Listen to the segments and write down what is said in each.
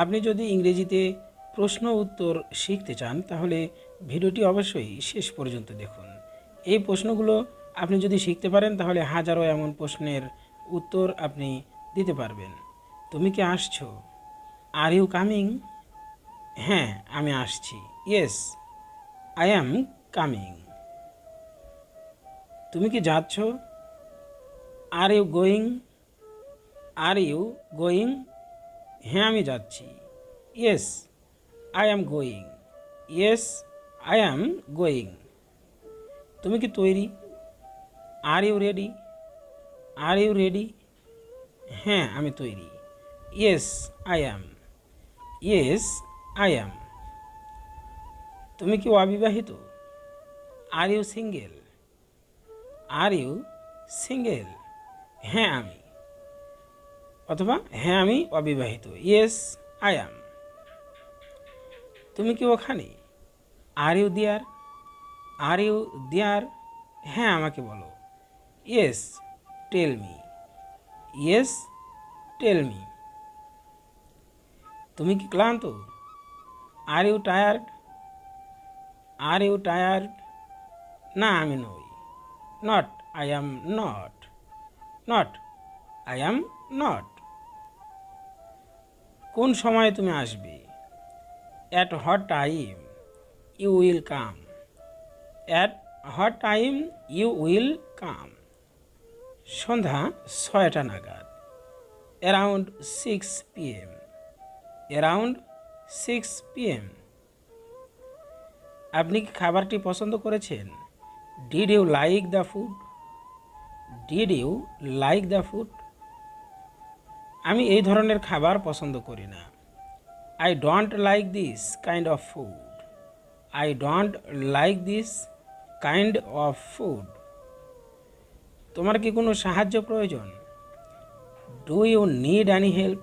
আপনি যদি ইংরেজিতে প্রশ্ন উত্তর শিখতে চান, তাহলে ভিডিওটি অবশ্যই শেষ পর্যন্ত দেখুন। এই প্রশ্নগুলো আপনি যদি শিখতে পারেন, তাহলে হাজারো এমন প্রশ্নের উত্তর আপনি দিতে পারবেন। তুমি কি আসছো? আর ইউ কামিং হ্যাঁ আমি আসছি। ইয়েস আই অ্যাম কামিং তুমি কি যাচ্ছ? Are you going are you going হ্যাঁ আমি যাচ্ছি। Yes I am going yes I am going তুমি কি তৈরি? Are you ready are you ready হ্যাঁ আমি তৈরি। Yes I am yes I am তুমি কি অবিবাহিত? Are you single are you single হ্যাঁ আমি। অথবা হ্যাঁ আমি অবিবাহিত ইয়েস আই অ্যাম তুমি কি ওখানে আর ইউ দিয়ার আর ইউ দিয়ার হ্যাঁ আমাকে বলো yes tell me yes tell me তুমি কি ক্লান্ত are you tired are you tired না আমি নই not I am not not I am not কোন সময় তুমি আসবে? At what time you will come at what time you will come সন্ধ্যা ছয়টা নাগাদ। Around six PM around six PM আপনি কি খাবারটি পছন্দ করেছেন? Did you like the food did you like the food আমি এই ধরনের খাবার পছন্দ করি না। I don't like this kind of food I don't like this kind of food তোমার কি কোনো সাহায্য প্রয়োজন? Do you need any help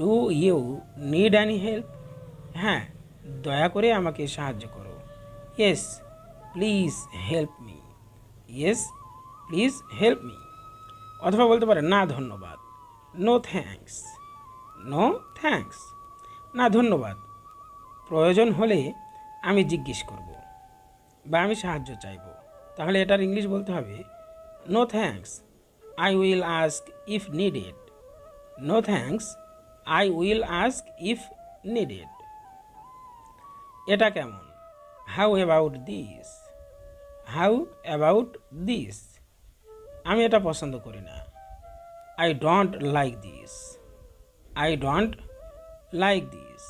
do you need any help হ্যাঁ দয়া করে আমাকে সাহায্য করো। Yes please help me yes please help me অথবা বলতে পারে না, ধন্যবাদ। নো থ্যাঙ্কস নো থ্যাঙ্কস না, ধন্যবাদ। প্রয়োজন হলে আমি জিজ্ঞেস করব বা আমি সাহায্য চাইব। তাহলে এটার ইংলিশ বলতে হবে no thanks I will ask if needed no thanks I will ask if needed এটা কেমন? How about this how about this আমি এটা পছন্দ করি না। I don't like this I don't like this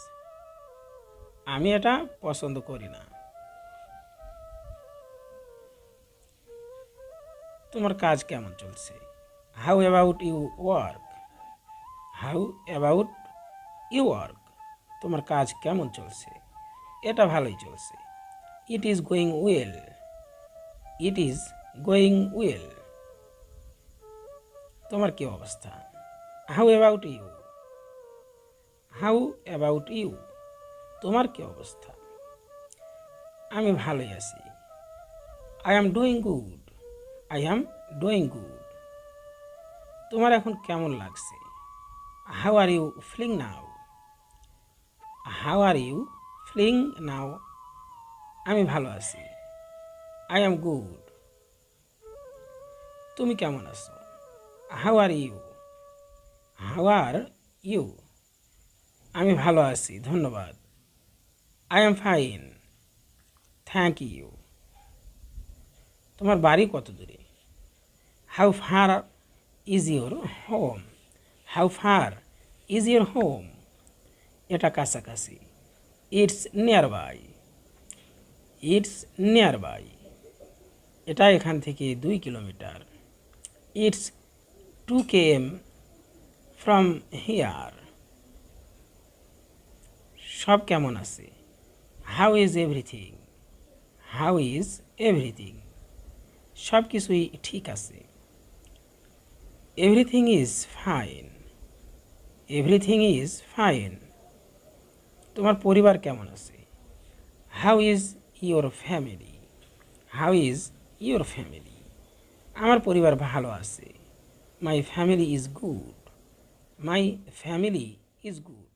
আমি এটা পছন্দ করি না। তোমার কাজ কেমন চলছে? How about you work how about you work তোমার কাজ কেমন চলছে? এটা ভালোই চলছে। It is going well it is going well তোমার কি অবস্থা? How about you how about you তোমার কি অবস্থা? আমি ভালোই আছি। I am doing good I am doing good তোমার এখন কেমন লাগছে? How are you feeling now how are you feeling now আমি ভালো আছি। আই অ্যাম গুড তুমি কেমন আছো? How are you how are you আমি ভালো আছি, ধন্যবাদ। I am fine thank you তোমার বাড়ি কত দূরে? How far is your home how far is your home এটা কাছাকাছি। It's nearby it's nearby এটা এখান থেকে দুই kilometre. It's two K M from here সব কেমন আছে? How is everything how is everything সব কিছুই ঠিক আছে। Everything is fine everything is fine তোমার পরিবার কেমন আছে? How is your family how is your family আমার পরিবার ভালো আছে। my family is good. My family is good.